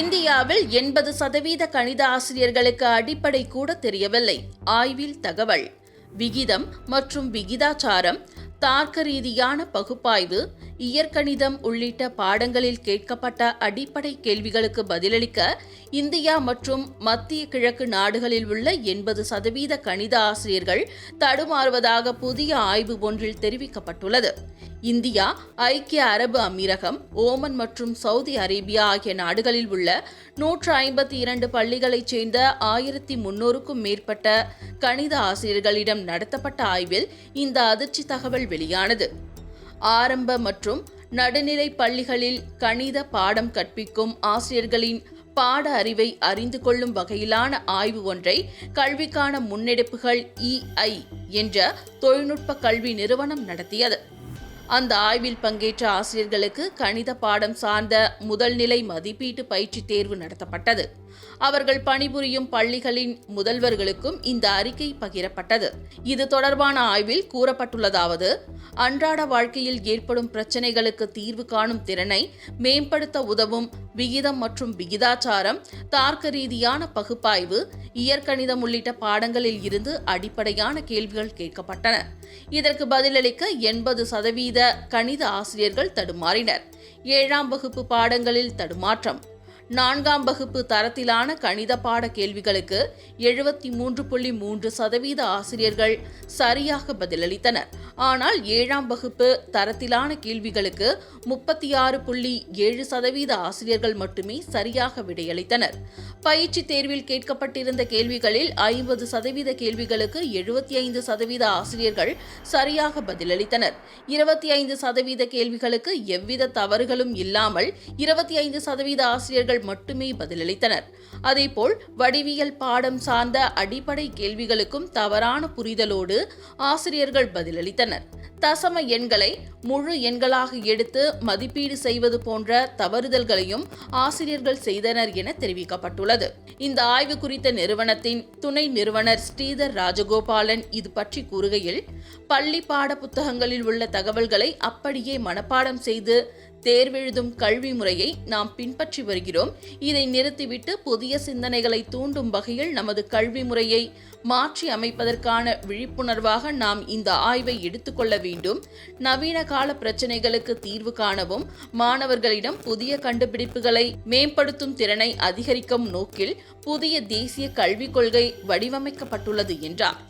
இந்தியாவில் எண்பது சதவீத கணித ஆசிரியர்களுக்கு அடிப்படை கூட தெரியவில்லை. ஆய்வில் தகவல் விகிதம் மற்றும் விகிதாச்சாரம் தார்க்க ரீதியான பகுப்பாய்வு இயற்கணிதம் உள்ளிட்ட பாடங்களில் கேட்கப்பட்ட அடிப்படை கேள்விகளுக்கு பதிலளிக்க இந்தியா மற்றும் மத்திய கிழக்கு நாடுகளில் உள்ள எண்பது சதவீத கணித ஆசிரியர்கள் தடுமாறுவதாக புதிய ஆய்வு ஒன்றில் தெரிவிக்கப்பட்டுள்ளது. இந்தியா ஐக்கிய அரபு அமீரகம் ஓமன் மற்றும் சவுதி அரேபியா ஆகிய நாடுகளில் உள்ள நூற்று ஐம்பத்தி இரண்டு பள்ளிகளைச் சேர்ந்த ஆயிரத்தி முன்னூறுக்கும் மேற்பட்ட கணித ஆசிரியர்களிடம் நடத்தப்பட்ட ஆய்வில் இந்த அதிர்ச்சி தகவல் வெளியானது. ஆரம்ப மற்றும் நடுநிலை பள்ளிகளில் கணித பாடம் கற்பிக்கும் ஆசிரியர்களின் பாட அறிவை அறிந்து கொள்ளும் வகையிலான ஆய்வு ஒன்றை கல்விக்கான முன்னெடுப்புகள் இஐ என்ற தொழில்நுட்ப கல்வி நிறுவனம் நடத்தியது. அந்த ஆய்வில் பங்கேற்ற ஆசிரியர்களுக்கு கணித பாடம் சார்ந்த முதல்நிலை மதிப்பீட்டு பயிற்சி தேர்வு நடத்தப்பட்டது. அவர்கள் பணிபுரியும் பள்ளிகளின் முதல்வர்களுக்கும் இந்த அறிக்கை பகிரப்பட்டது. இது தொடர்பான ஆய்வில் கூறப்பட்டுள்ளதாவது அன்றாட வாழ்க்கையில் ஏற்படும் பிரச்சினைகளுக்கு தீர்வு காணும் திறனை மேம்படுத்த உதவும் விகிதம் மற்றும் விகிதாச்சாரம் தார்க்க ரீதியான பகுப்பாய்வு இயற்கணிதம் உள்ளிட்ட பாடங்களில் இருந்து அடிப்படையான கேள்விகள் கேட்கப்பட்டன. இதற்கு பதிலளிக்க எண்பது சதவீத கணித ஆசிரியர்கள் தடுமாறினர். ஏழாம் வகுப்பு பாடங்களில் தடுமாற்றம் நான்காம் வகுப்பு தரத்திலான கணித பாட கேள்விகளுக்கு எழுபத்தி மூன்று புள்ளி மூன்று சதவீத ஆசிரியர்கள் சரியாக பதிலளித்தனர். ஆனால் ஏழாம் வகுப்பு தரத்திலான கேள்விகளுக்கு முப்பத்தி ஆறு புள்ளி ஏழு சதவீத ஆசிரியர்கள் மட்டுமே சரியாக விடையளித்தனர். பயிற்சி தேர்வில் கேட்கப்பட்டிருந்த கேள்விகளில் ஐம்பது சதவீத கேள்விகளுக்கு எழுபத்தி ஐந்து சதவீத ஆசிரியர்கள் சரியாக பதிலளித்தனர். இருபத்தி ஐந்து சதவீத கேள்விகளுக்கு எவ்வித தவறுகளும் இல்லாமல் இருபத்தி ஐந்து சதவீத ஆசிரியர்கள் மட்டுமே பதிலளித்தனர். அதேபோல் வடிவியல் பாடம் சார்ந்த அடிப்படை கேள்விகளுக்கும் தவறான புரிதலோடு ஆசிரியர்கள் பதிலளித்தனர். தசம எண்களை முழு எண்களாக எடுத்து மதிப்பீடு செய்வது போன்ற தவறுதல்களையும் ஆசிரியர்கள் செய்தனர் என தெரிவிக்கப்பட்டுள்ளது. இந்த ஆய்வு குறித்த நிறுவனத்தின் துணை நிறுவனர் ஸ்ரீதர் ராஜகோபாலன் இது பற்றி கூறுகையில் பள்ளி பாட புத்தகங்களில் உள்ள தகவல்களை அப்படியே மனப்பாடம் செய்து தேர்வெழுதும் கல்வி முறையை நாம் பின்பற்றி வருகிறோம். இதை நிறுத்திவிட்டு புதிய சிந்தனைகளை தூண்டும் வகையில் நமது கல்வி முறையை மாற்றி அமைப்பதற்கான விழிப்புணர்வாக நாம் இந்த ஆய்வை எடுத்துக்கொள்ள வேண்டும். நவீன கால பிரச்சினைகளுக்கு தீர்வு காணவும் மாணவர்களிடம் புதிய கண்டுபிடிப்புகளை மேம்படுத்தும் திறனை அதிகரிக்கும் நோக்கில் புதிய தேசிய கல்விக் கொள்கை வடிவமைக்கப்பட்டுள்ளது என்றார்.